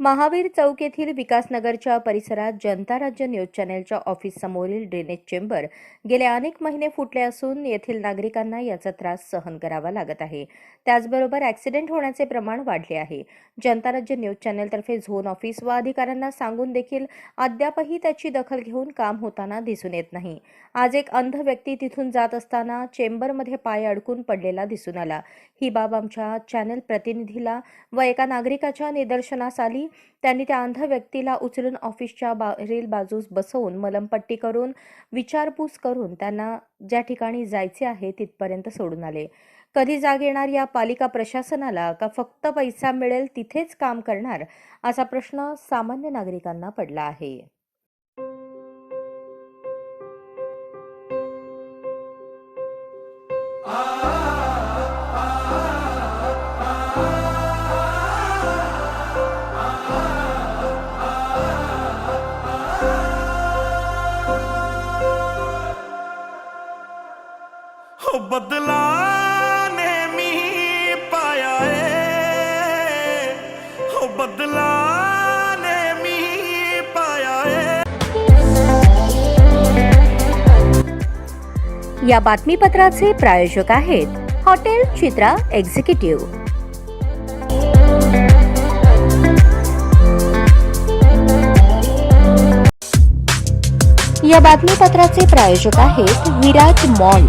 महावीर चौक येथील विकासनगरच्या परिसरात जनता राज्य न्यूज चॅनेलच्या ऑफिस समोरील ड्रेनेज चेंबर गेले अनेक महिने फुटले असून येथील नागरिकांना याचा त्रास सहन करावा लागत आहे. त्याचबरोबर ॲक्सिडेंट होण्याचे प्रमाण वाढले आहे. जनता राज्य न्यूज चॅनेलतर्फे झोन ऑफिस व अधिकाऱ्यांना सांगून देखील अद्यापही त्याची दखल घेऊन काम होताना दिसून येत नाही. आज एक अंध व्यक्ती तिथून जात असताना चेंबरमध्ये पाय अडकून पडलेला दिसून आला. ही बाब आमच्या चॅनल प्रतिनिधीला व एका नागरिकाच्या निदर्शनास आली. त्यांनी त्या अंध व्यक्तीला उचलून ऑफिसच्या बाहेरील बाजूस बसवून मलमपट्टी करून विचारपूस करून त्यांना ज्या ठिकाणी जायचे आहे तिथपर्यंत सोडून आले. कधी जाग येणार या पालिका प्रशासनाला का फक्त पैसा मिळेल तिथेच काम करणार असा प्रश्न सामान्य नागरिकांना पडला आहे. हो बदला नेहमी पाया आहे. हो बदला या बातमीपत्राचे प्रायोजक आहेत हॉटेल चित्रा एक्झिक्युटिव्ह. या बातमीपत्राचे प्रायोजक आहेत विराज मॉल.